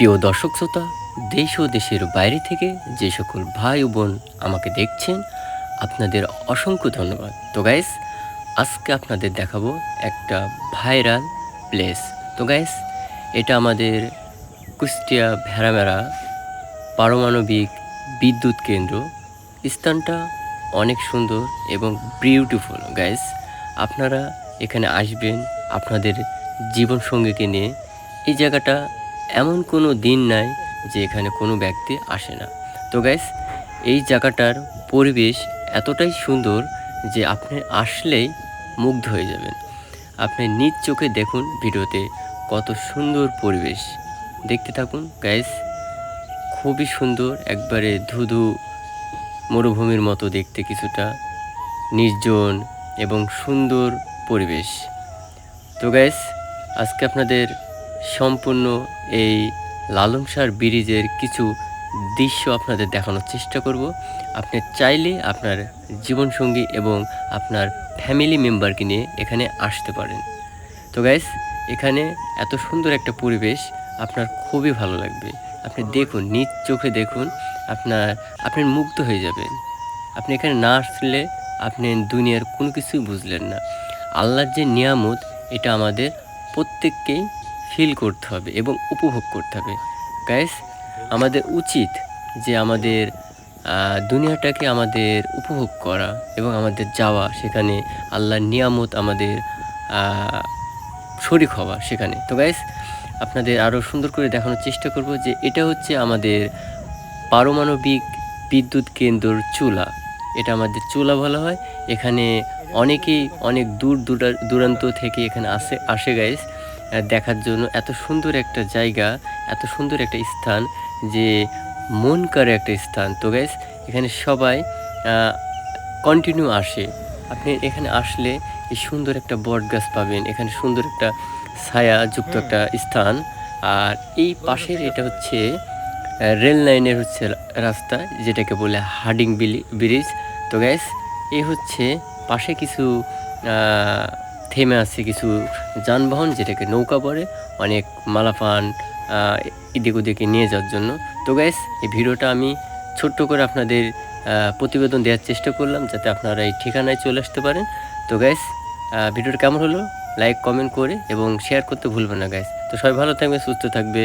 প্রিয় দর্শক শ্রোতা, দেশ ও দেশের বাইরে থেকে যে সকল ভাই ও বোন আমাকে দেখছেন, আপনাদের অসংখ্য ধন্যবাদ। তো গাইস আজকে আপনাদের দেখাবো একটা ভাইরাল প্লেস তো গাইস এটা আমাদের কুষ্টিয়া ভেড়ামেড়া পারমাণবিক বিদ্যুৎ কেন্দ্র। স্থানটা অনেক সুন্দর এবং বিউটিফুল গাইস আপনারা এখানে আসবেন, আপনাদের জীবনসঙ্গীকে নিয়ে। এই জায়গাটা এমন কোনো দিন নাই যে এখানে কোনো ব্যক্তি আসে না। তো গ্যাস এই জায়গাটার পরিবেশ এতটাই সুন্দর যে আপনি আসলেই মুগ্ধ হয়ে যাবেন। আপনি নিজ চোখে দেখুন ভিডিওতে কত সুন্দর পরিবেশ। দেখতে থাকুন গাইস খুবই সুন্দর একবারে ধুধু মরুভূমির মতো দেখতে কিছুটা নির্জন এবং সুন্দর পরিবেশ। তো গ্যাস আজকে আপনাদের সম্পূর্ণ এই লালংসার ব্রিজের কিছু দৃশ্য আপনাদের দেখানোর চেষ্টা করব। আপনি চাইলে আপনার জীবনসঙ্গী এবং আপনার ফ্যামিলি মেম্বারকে নিয়ে এখানে আসতে পারেন। তো গ্যাস এখানে এত সুন্দর একটা পরিবেশ আপনার খুবই ভালো লাগবে। আপনি দেখুন, নিজ চোখে দেখুন, আপনার, আপনি মুগ্ধ হয়ে যাবেন। আপনি এখানে না আসলে আপনি দুনিয়ার কোনো কিছুই বুঝলেন না। আল্লাহর যে নিয়ামত, এটা আমাদের প্রত্যেককেই ফিল করতে হবে এবং উপভোগ করতে হবে। গ্যাস আমাদের উচিত যে আমাদের দুনিয়াটাকে আমাদের উপভোগ করা এবং আমাদের যাওয়া সেখানে আল্লাহর নিয়ামত আমাদের শরিক হওয়া সেখানে। তো গাইস আপনাদের আরও সুন্দর করে দেখানোর চেষ্টা করব যে এটা হচ্ছে আমাদের পারমাণবিক বিদ্যুৎ কেন্দ্রর চুলা। এটা আমাদের চুলা বলা হয়। এখানে অনেকেই অনেক দূর দূরা- দূরান্ত থেকে এখানে আসে আসে গাইস দেখার জন্য এত সুন্দর একটা জায়গা এত সুন্দর একটা স্থান যে মন করে একটা স্থান। তো গাইস এখানে সবাই কন্টিনিউ আসে। আপনি এখানে আসলে এই সুন্দর একটা বট গাছ পাবেন। এখানে সুন্দর একটা ছায়া যুক্ত একটা স্থান। আর এই পাশের এটা হচ্ছে রেল লাইনের হচ্ছে রাস্তা যেটাকে বলে হার্ডিং বিলি ব্রিজ তো গ্যাস এই হচ্ছে পাশে কিছু থেমে আছে কিছু যানবাহন যেটাকে নৌকা পড়ে অনেক মালাপান এদিক ওদিকে নিয়ে যাওয়ার জন্য। তো গ্যাস এই ভিডিওটা আমি ছোট্ট করে আপনাদের প্রতিবেদন দেওয়ার চেষ্টা করলাম যাতে আপনারা এই ঠিকানায় চলে আসতে পারেন। তো গ্যাস ভিডিওটা কেমন হলো? লাইক কমেন্ট করে এবং শেয়ার করতে ভুলবেন না গ্যাস তো সবাই ভালো থাকবে সুস্থ থাকবে